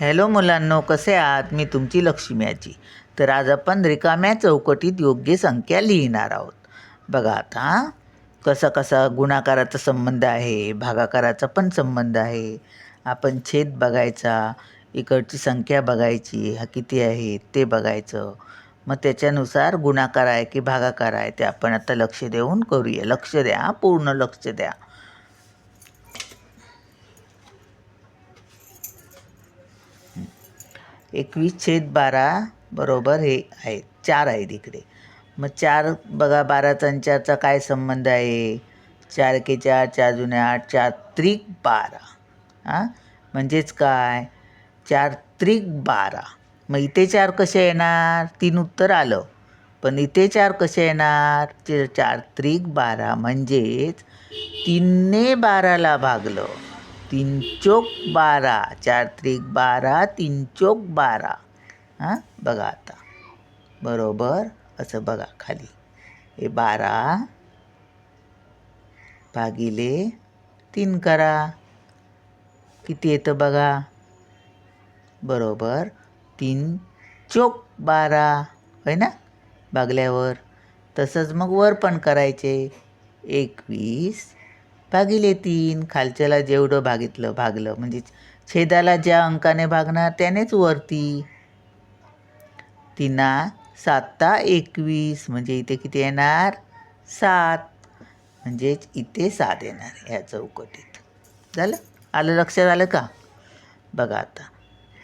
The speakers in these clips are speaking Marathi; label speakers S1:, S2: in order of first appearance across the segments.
S1: हॅलो मुलांनो कसे आहात? मी तुमची लक्ष्मी आजी तर आज आपण रिकाम्या चौकटीत योग्य संख्या लिहिणार आहोत. बघा आता कसा कसा गुणाकाराचा संबंध आहे भागाकाराचा पण संबंध आहे. आपण छेद बघायचा इकडची संख्या बघायची हा किती आहे ते बघायचं. मग त्याच्यानुसार गुणाकार आहे की भागाकार आहे ते आपण आता लक्ष देऊन करूया. लक्ष द्या पूर्ण लक्ष द्या. एकवीस छेद बारा बरोबर हे आहे चार आहेत इकडे. मग चार बघा बाराचा आणि चारचा काय संबंध आहे? चार के चार चार जुने आठ चार त्रिक बारा. हां? म्हणजेच काय? चार त्रिक बारा. मग इथे चार कसे येणार? तीन उत्तर आलं. पण इथे चार कसे येणार? ते चार त्रिक बारा म्हणजेच तीनने बाराला भागलं. तीन चोक बारा. चार त्रिक बारा तीन चोक बारा. हां? बघा आता. बरोबर? असं बघा खाली. हे बारा भागिले तीन करा. किती येतं बघा? बरोबर. तीन चोक बारा. होय ना? भागल्यावर तसंच मग वर पण करायचे. एकवीस भागिले तीन खालच्याला जेवढं भागितलं भागलं. म्हणजे छेदाला ज्या अंकाने भागणार त्यानेच वरती. तिना सातता एकवीस म्हणजे इथे किती येणार? सात. म्हणजेच इथे सात येणार ह्या चौकटीत. झालं? आलं लक्षात आलं का? बघा आता.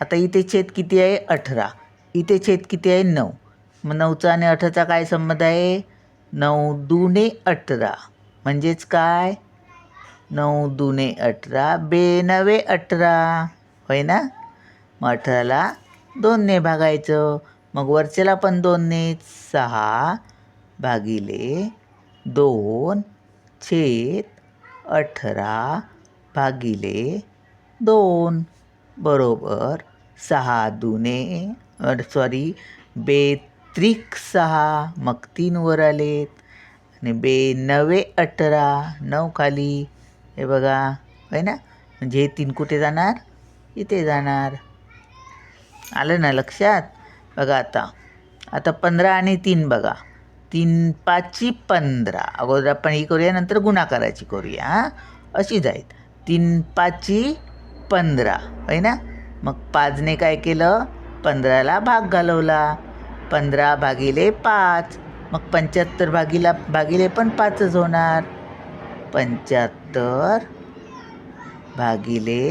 S1: आता इथे छेद किती आहे? अठरा. इथे छेद किती आहे? नऊ. मग नऊचा आणि अठराचा काय संबंध आहे? नऊ दुने अठरा. म्हणजेच काय? नऊ दुने अठरा बेनवे अठरा. होय ना मग अठराला दोनने भागायचं. मग वरचेला पण दोनने. सहा भागिले दोन छेद अठरा भागिले दोन. बरोबर सहा दुने सॉरी बेत्रिक सहा. मग तीन वर आलेत. आणि बे नवे अठरा. नऊ खाली. हे बघा आहे ना? म्हणजे हे तीन कुठे जाणार? इथे जाणार. आलं ना लक्षात? बघा आता. आता पंधरा आणि तीन बघा. तीन पाचची पंधरा. अगोदर आपण ही करूया नंतर गुणाकाराची करूया हां? अशी जाईल. तीन पाचची पंधरा. आहे ना? मग पाचने काय केलं? पंधराला भाग घालवला. पंधरा भागिले पाच. मग पंच्याहत्तर भागीला भागिले पण पाचच होणार. पंच्याहत्तर भागिले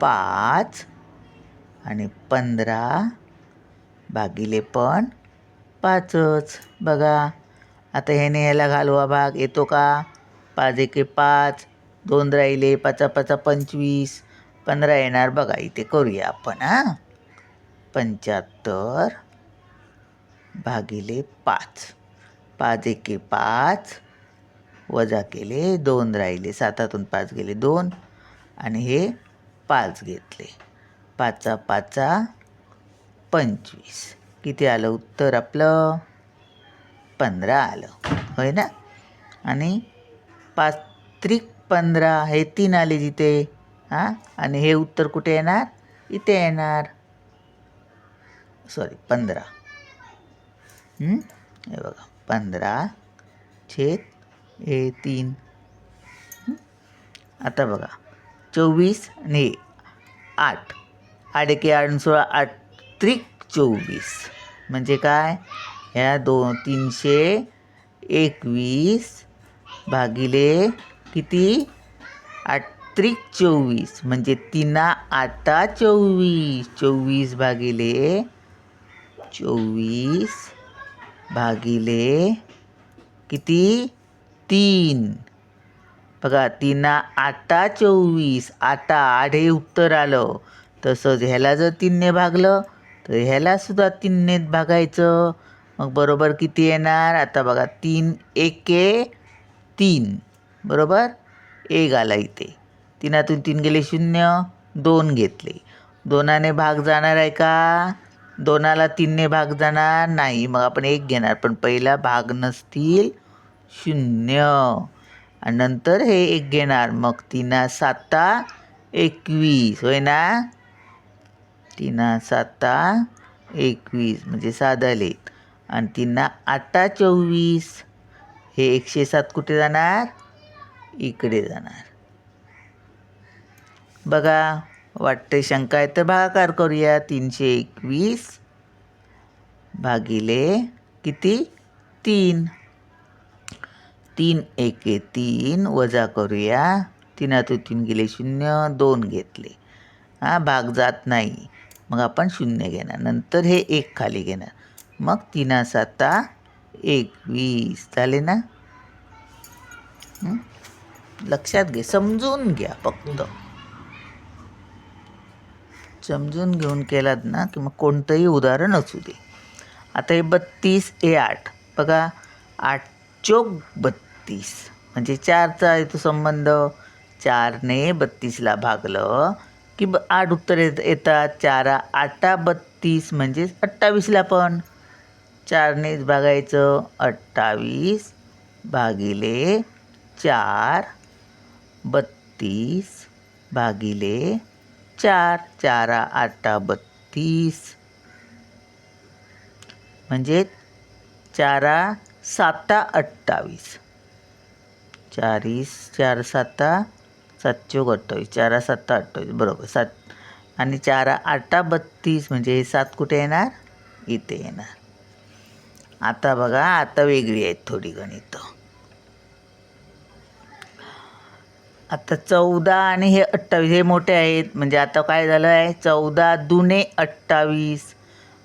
S1: पाच आणि पंधरा भागिले पण पाचच. बघा आता ह्याने ह्याला घालवा भाग. येतो का? पाच एके पाच दोन राहिले पाचा पाचा पंचवीस. पंधरा येणार. बघा इथे करूया आपण हां. पंच्याहत्तर भागिले पाच. पाच एके पाच वजा केले दोन राहिले. सातातून पाच गेले दोन. आणि हे पाच घेतले. पाचा पाचा पंचवीस. किती आलं उत्तर आपलं? पंधरा आलं. होय ना? आणि पाच त्रिक पंधरा हे तीन आले जिथे. हां? आणि हे उत्तर कुठे येणार? इथे येणार. सॉरी पंधरा. हे बघा पंधरा छेद हे तीन. आता बघा. चोवीस आणि आठ. आठ एके आठ सोळा आठ. त्रिक चोवीस. म्हणजे काय? ह्या दोन तीनशे एकवीस भागिले किती? आठ. त्रिक चोवीस. म्हणजे तिना आता चोवीस. चोवीस भागिले चोवीस भागिले किती? तीन. बघा तिना आता चोवीस आता आठ हे उत्तर आलं. तसंच ह्याला जर तीनने भागलं तर ह्यालासुद्धा तीननेच भागायचं. मग बरोबर किती येणार? आता बघा तीन एके तीन. बरोबर? एक आला इथे. तीनातून तीन गेले शून्य दोन घेतले. दोनाने भाग जाणार आहे का? दोनाला तीनने भाग जाणार नाही. मग आपण एक घेणार पण पहिला भाग नसतील. शून्य. आणि नंतर हे एक घेणार. मग तिना साता एकवीस. होय ना? तिना साता एकवीस. म्हणजे सात आलेत. आणि तिना आठा चोवीस. हे एकशे सात कुठे जाणार? इकडे जाणार. बघा वाटते शंका आहे तर भागाकार करूया. तीनशे एकवीस भागिले किती? तीन. तीन एके तीन वजा करूया. तीनातून तीन गेले शून्य दोन घेतले. हा भाग जात नाही. मग आपण शून्य घेणार. नंतर हे एक खाली घेणार. मग तीना साता एकवीस झाले ना? लक्षात घे. समजून घ्या फक्त. समजून घेऊन केलात ना की मग कोणतंही उदाहरण असू दे. आता हे बत्तीस ए आठ. बघा आठ चोक बत्तीस. म्हणजे चारचा आहे तो संबंध. चारने बत्तीसला भागलं की ब आठ उत्तर येत येतात. चारा आठा बत्तीस म्हणजेच अठ्ठावीसला पण. चारनेच भागायचं अठ्ठावीस भागिले चार बत्तीस भागिले चार. चारा आठा बत्तीस. म्हणजे चारा साता अठ्ठावीस. चारीस चार साता सातचोक अठ्ठावीस चारा साता अठ्ठावीस बरोबर सात. आणि चारा आठा बत्तीस म्हणजे हे सात कुठे येणार? इथे येणार. आता बघा आता वेगळी आहेत थोडी गणितं. आता चौदा आणि हे अठ्ठावीस हे मोठे आहेत. म्हणजे आता काय झालं आहे? चौदा दुने अठ्ठावीस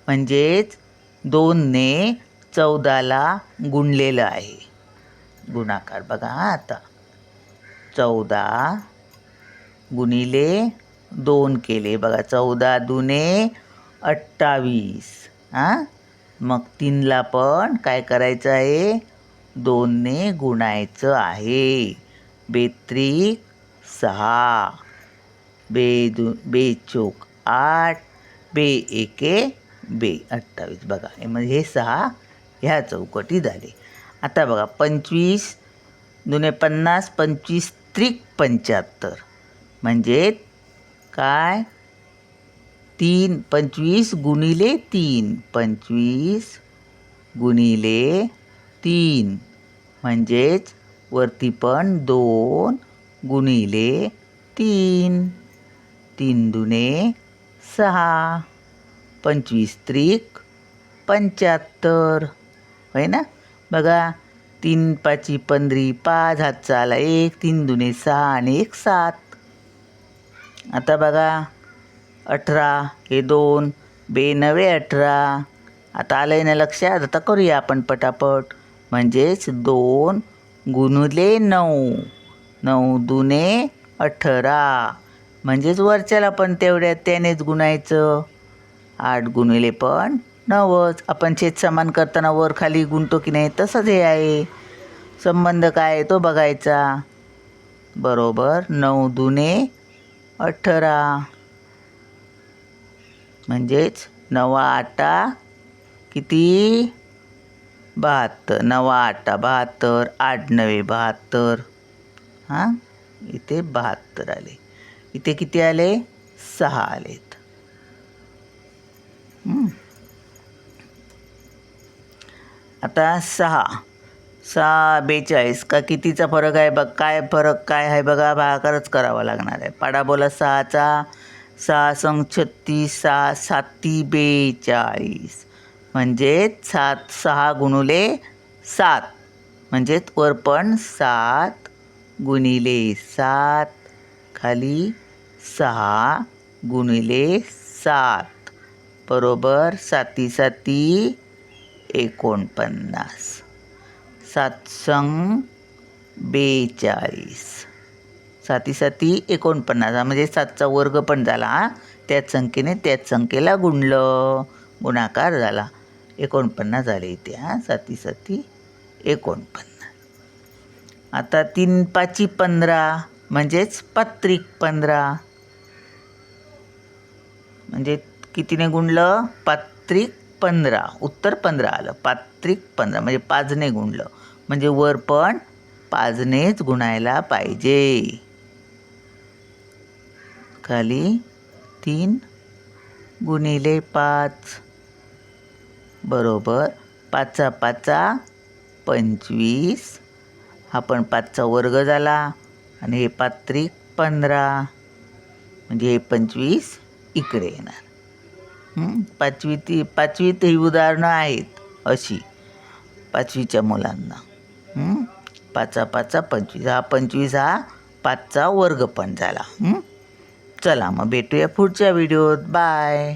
S1: म्हणजेच दोनने चौदाला गुणलेलं आहे. गुणाकार. बघा हा आता चौदा गुणिले दोन केले. बघा चौदा दुने अठ्ठावीस. हां? मग तीनला पण काय करायचं आहे? दोनने गुणायचं आहे. बेत्रिक सहा. बे दु बे चोक आठ. बे एके बे अठ्ठावीस. बघा म्हणजे हे सहा ह्या चौकटी झाले. आता बघा पंचवीस दोन्ही पन्नास पंचवीस त्रिक पंच्याहत्तर. म्हणजे काय? तीन पंचवीस गुणिले तीन. पंचवीस गुणिले तीन. म्हणजेच वरती पण दोन गुणिले तीन. तीन दुने सहा. पंचवीस त्रिक पंच्याहत्तर. होय ना? बघा. तीन पाची पंधरी पाच हातचा आला एक तीन दुने सहा आणि एक सात. आता बघा. अठरा हे दोन. बे नवे अठरा. आता आलं आहे ना लक्षात? आता करूया आपण पटापट. म्हणजेच दोन गुणले नऊ. नऊ दुने अठरा. म्हणजेच वरच्याला पण तेवढ्या त्यानेच गुणायचं. आठ गुणिले पण नवच आपण छेद समान करताना वर खाली गुंतो की नाही तसंच हे आहे. संबंध काय आहे तो बघायचा. बरोबर नऊ दुने अठरा. म्हणजेच नवा आटा किती? बहात्तर. नवा आटा बहात्तर आठ नवे बहात्तर. हां? इथे बहात्तर आले. इथे किती आले? सहा आलेत हं. आता सहा. सहा बेचाळीस. का कितीचा फरक आहे बघ. काय फरक काय आहे बघा. भागाकारच करावा लागणार आहे. पाडाबोला सहाचा. सहा संग छत्तीस सहा साती बेचाळीस. म्हणजेच सात सहा गुणुले सात. म्हणजेच वर पण सात गुणिले सात. खाली सहा गुणिले सात. बरोबर साती साती एकोणपन्नास. सात बेचाळीस. साती साती एकोणपन्नास म्हणजे सातचा वर्ग पण झाला हा. त्याच संख्येने त्याच संख्येला गुणलं. गुणाकार झाला. एकोणपन्नास झाले इथे हां. साती साती एकोणपन्नास. आता तीन पाची पंधरा म्हणजेच पात्रिक पंधरा. म्हणजे कितीने गुणलं? पात्रिक पंधरा उत्तर पंधरा आलं पात्रिक पंधरा म्हणजे पाजने गुणलं. म्हणजे वर पण पाजनेच गुणायला पाहिजे. खाली तीन गुणिले पाच. बरोबर. पाचा पाचा पंचवीस. हा पण पाचचा वर्ग झाला. आणि हे पात्रिक पंधरा. म्हणजे हे पंचवीस इकडे येणार. पाचवी ती पाचवीत ही उदाहरणं आहेत अशी. पाचवीच्या मुलांना? पाचा पाचा पंचवीस. हा पंचवीस हा पाचचा वर्ग पण झाला? चला मग भेटूया पुढच्या व्हिडिओत. बाय.